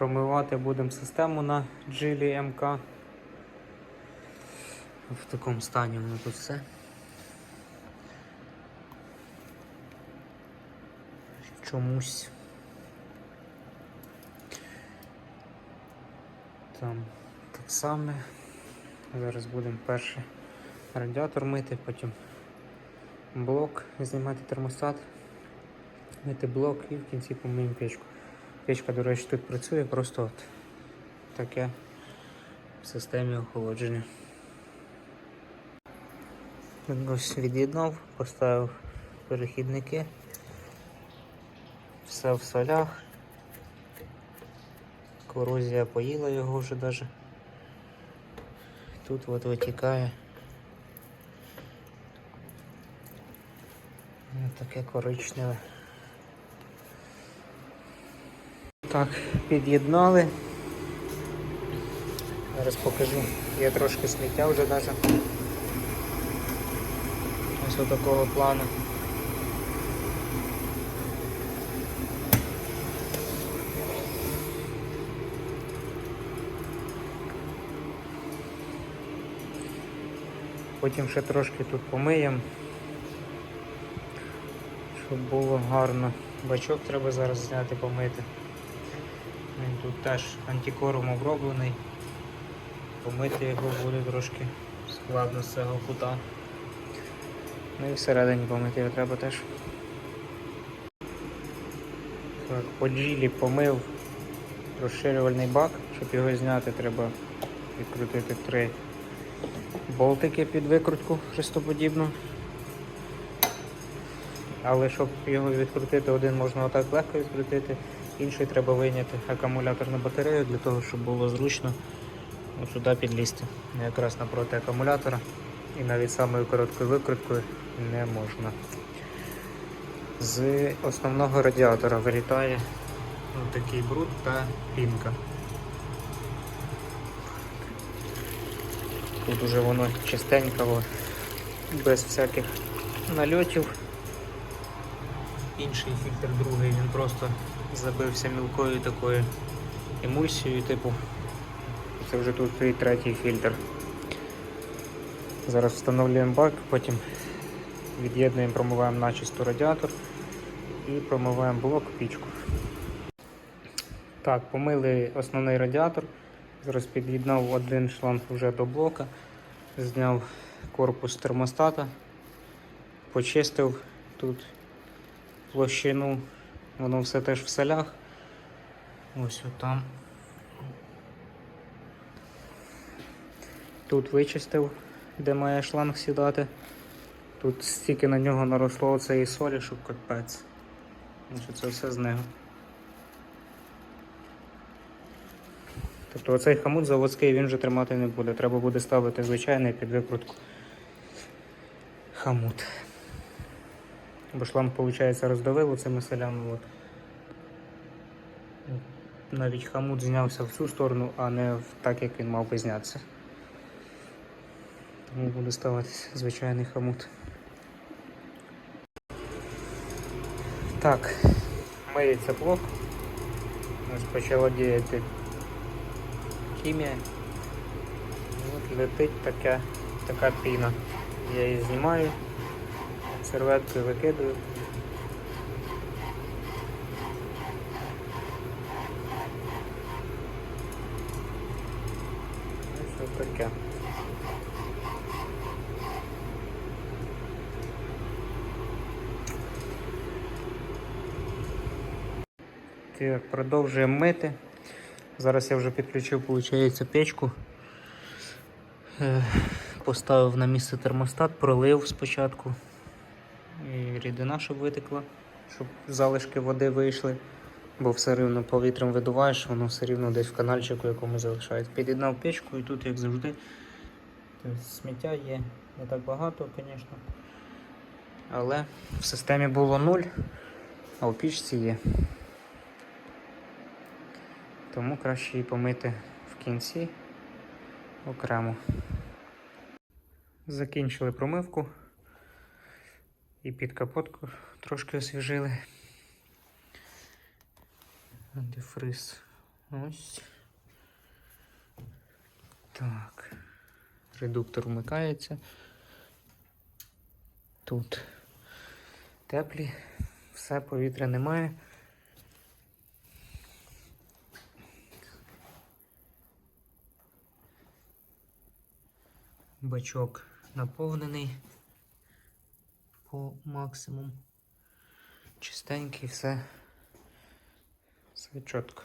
Промивати будемо систему на джилі МК. В такому стані воно тут все. Чомусь. Там так само. Зараз будемо перше радіатор мити, потім блок знімати термостат, мити блок і в кінці помиємо печку. Печка, до речі, тут працює, просто от таке в системі охолодження. Ось від'єднав, поставив перехідники. Все в солях. Корозія поїла його вже даже. Тут от витікає. Таке коричневе. Так, під'єднали. Зараз покажу. Є трошки сміття вже навіть. Ось такого плану. Потім ще трошки тут помиємо, щоб було гарно. Бачок треба зараз зняти, помити. Він тут теж антикором оброблений. Помити його буде трошки складно з цього кута. Ну і всередині помити його треба теж. Так, по джилі помив розширювальний бак, щоб його зняти, треба відкрутити три болтики під викрутку хрестоподібну. Але щоб його відкрутити, один можна отак легко відкрутити, інший треба вийняти акумуляторну батарею для того, щоб було зручно сюди підлізти. Якраз напроти акумулятора і навіть самою короткою викруткою не можна. З основного радіатора вилітає такий бруд та пінка. Тут уже воно чистенько, без всяких нальотів. Інший фільтр другий, він просто забився мілкою такою емульсією, типу. Це вже тут і третій фільтр. Зараз встановлюємо бак, потім від'єднуємо, промиваємо начисто радіатор і промиваємо блок пічку. Так, помили основний радіатор. Зараз під'єднав один шланг вже до блока, зняв корпус термостата, почистив тут площину, воно все теж в солях. Ось отам. Тут вичистив, де має шланг сідати. Тут стільки на нього наросло цієї солі, що капець. Це все з нього. Тобто оцей хамут заводський він вже тримати не буде. Треба буде ставити звичайний під викрутку хамут. Бо шланг, виходить, роздавило цими солями. От. Навіть хамут знявся в цю сторону, а не в так, як він мав би знятися. Тому буде ставитися звичайний хамут. Так, миється блок. Ось почала діяти хімія. От летить така, така піна. Я її знімаю, серветкою викидаю. Ось ось таке. Так, продовжуємо мити. Зараз я вже підключив, виходить, печку. Е, Поставив на місце термостат, пролив спочатку. І рідина, щоб витекла, щоб залишки води вийшли. Бо все рівно повітрям видуваєш, воно все рівно десь в канальчику якому залишається. Під'єднав печку і тут, як завжди, сміття є не так багато, звісно. Але в системі було нуль, а в пічці є. Тому краще її помити в кінці окремо. Закінчили промивку і під капотку трошки освіжили. Антифриз Ось. Так. Редуктор вмикається. Тут теплі, все, повітря немає. Бачок наповнений по максимуму. Чистенький, все. Все чітко.